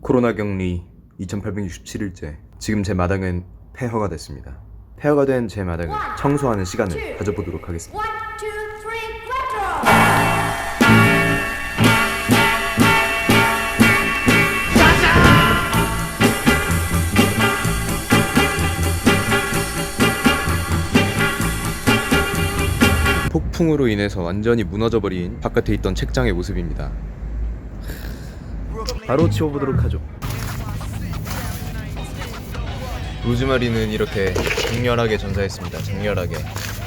코로나 격리 2867일째. 지금 제 마당은 폐허가 됐습니다. 폐허가 된 제 마당을 청소하는 시간을 가져보도록 하겠습니다. 폭풍으로 인해서 완전히 무너져버린 바깥에 있던 책장의 모습입니다. 바로 치워보도록 하죠. 로즈마리는 이렇게 장렬하게 전사했습니다. 장렬하게.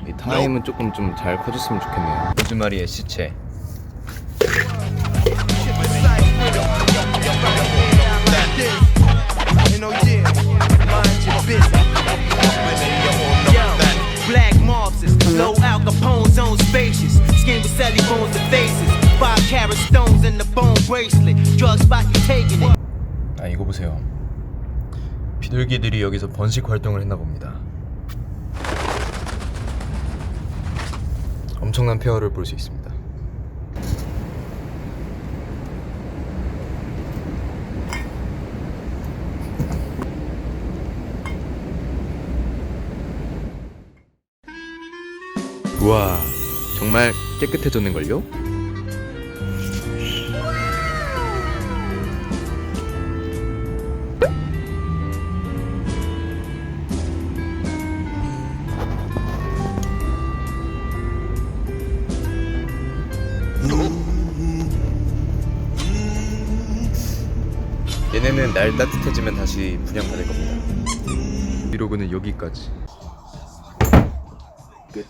이 타임은 조금 좀 잘 커졌으면 좋겠네요. 로즈마리의 시체. Black mobsters, low Al Capone's own spacious. Skin with Sally bones and faces. Five carat stones in the bone bracelet. Drug spot, you taking it. 아 이거 보세요. 비둘기들이 여기서 번식 활동을 했나 봅니다. 엄청난 폐허를 볼 수 있습니다. 우와, 정말 깨끗해졌는걸요? 얘네는 날 따뜻해지면 다시 분양받을 겁니다. 비로그는 여기까지. 끝.